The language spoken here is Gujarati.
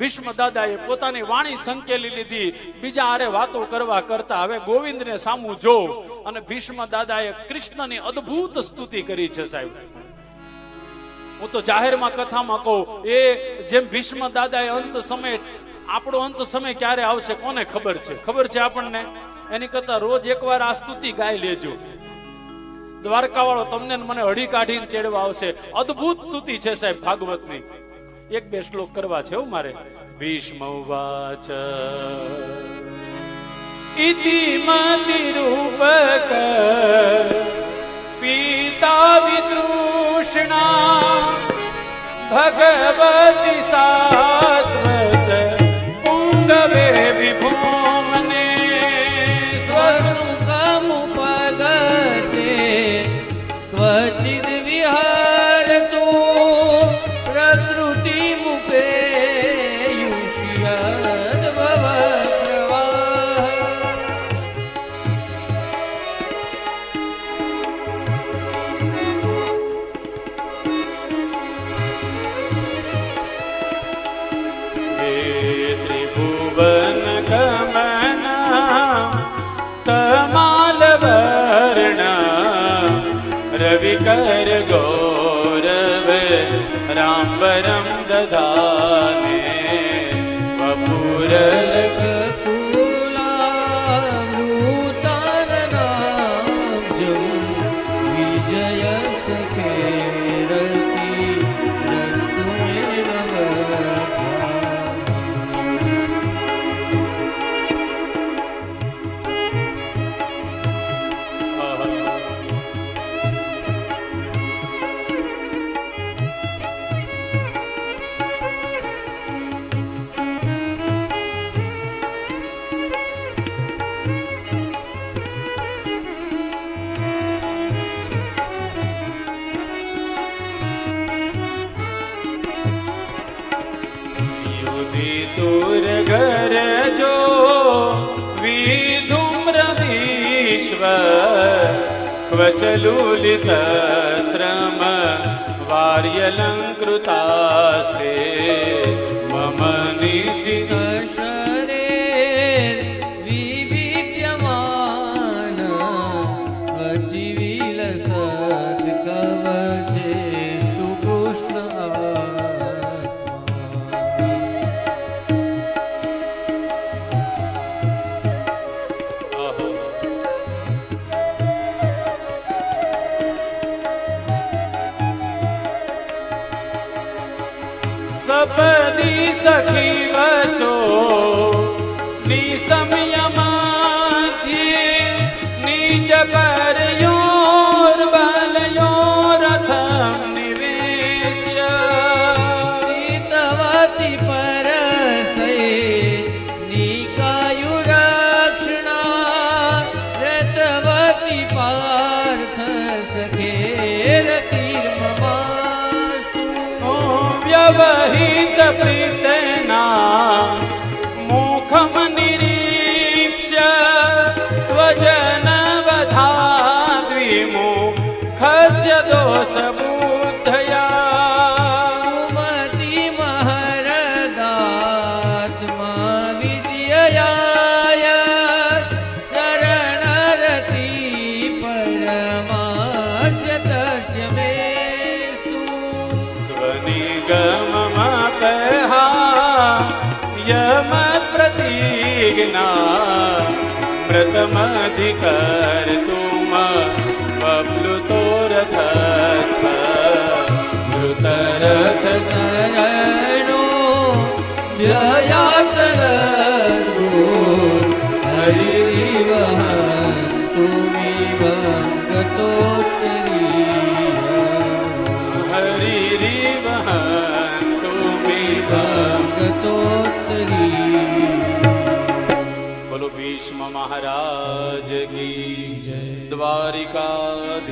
ભીષ્મ દાદાએ પોતાની વાણી સંકેલી લીધી. બીજા આરે વાતો કરવા કરતા હવે ગોવિંદને સામું જો અને ભીષ્મ દાદાએ કૃષ્ણની અદ્ભુત સ્તુતિ કરી છે સાહેબ. હું તો જાહેરમાં કથામાં કહું, એ જેમ ભીષ્મ દાદાએ અંત સમય, આપણો અંત સમય ક્યારે આવશે કોને ખબર છે? ખબર છે આપણને? એની કરતા રોજ એકવાર આ સ્તુતિ ગાઈ લેજો. દ્વારકા વાળો તમને મને હળી કાઢીને તેડવા આવશે. અદ્ભુત સ્તુતિ છે સાહેબ ભાગવતની. એક બે શ્લોક કરવા છે હું મારે. ભીષ્મ વાચ ઇતિ મતિ રૂપક. પિતા વિદૃષ્ણા ભગવતી સાત્વત पीताम्बरं ददाति अपूर पितुर्गरजो विधुम्रविश्व क्वचलुलितश्रम वार्यलङ्कृतास्ते मम निशिकशरे विद्यमान સપદી સખી વચો, નિસમયમાંથી નીચ પર યોર બલયોરથમ નિવેશ્ય. સીતવતી પરસે નિકાયુરક્ષણા રતવતી પાર્થ સખે રતી પ્રીતના મુખમ નિરીક્ષ સ્વજન વધા દ્વિમુખસ્ય દોષ બુદ્ધયા धिकार तु मातो रथस्था मुतरथ બોલો ભીષ્મ મહારાજ કી દ્વારિકાધીશ